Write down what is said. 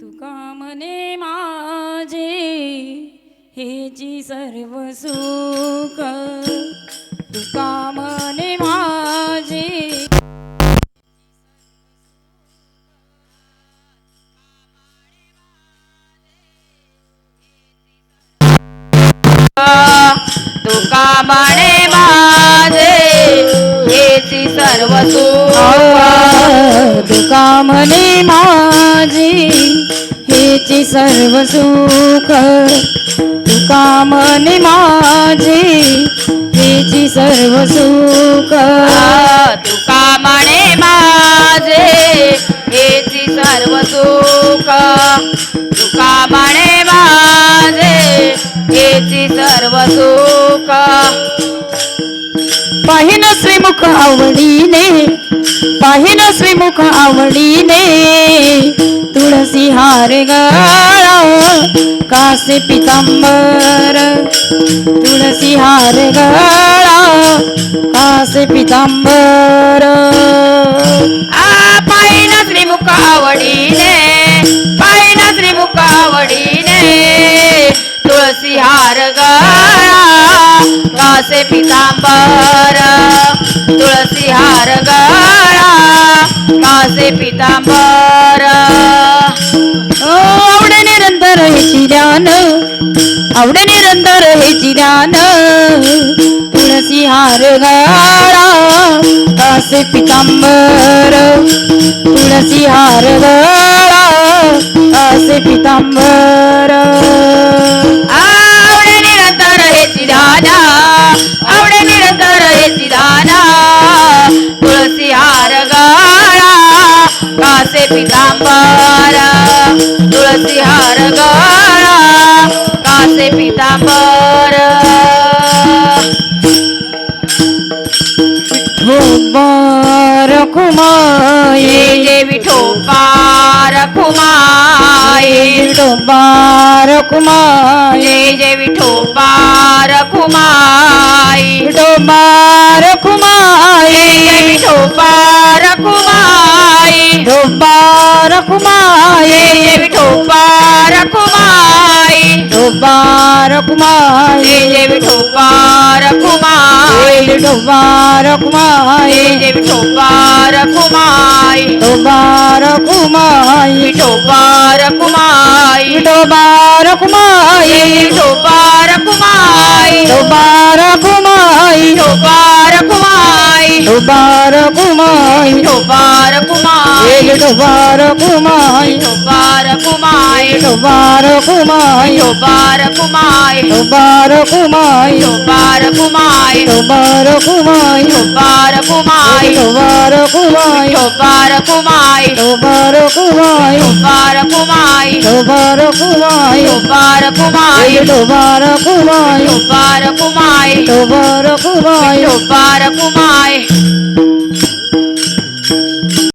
तुका मने माझे हेची सर्व सुख? तुका म्हणे माझे हेची सर्व सुख. तुका म्हणे माझे हेची सर्व सुख. तुका म्हणे माझे हेची सर्व सुख. तुका म्हणे माझे हेची सर्व सुख. पाहिन श्रीमुख आवडीने पाहिन श्रीमुख आवडीने तुळसी हार गळा कासे पितांबर तुळसी हार गळा कासे पितांबर. आ पाहिन श्रीमुख आवडीने कासे पितांबर तुळसी हार गळा कासे पितांबर. आवडे निरंतर हे ध्यान आवडे निरंतर हे ध्यान तुळसी हार गळा कासे पितांबर तुळसी हार गळा कासे पितांबर. पिता पारा तुलसी हार गड़ा कासे पीताम्बर रखुमाए जे विठो पार खुमाए विठो पार खुमाए जे विठो पार खुमाए विठो पार खुमाए विठो कुमाई विठोबार कुमाये ये जे विठोबार कुमाई विठोबार कुमाये ये जे विठोबार कुमाई विठोबार कुमाये विठोबार कुमाई विठोबार कुमाये विठोबार कुमाई विठोबार कुमाये विठोबार कुमाई विठोबार कुमाये विठोबार कुमाई Tubarakumai, Tubarakumai, Tubarakumai, Tubarakumai, Tubarakumai, Tubarakumai, Tubarakumai, Tubarakumai, Tubarakumai, Tubarakumai, Tubarakumai, Tubarakumai, Tubarakumai, Tubarakumai, Tubarakumai, Tubarakumai, Tubarakumai, Tubarakumai,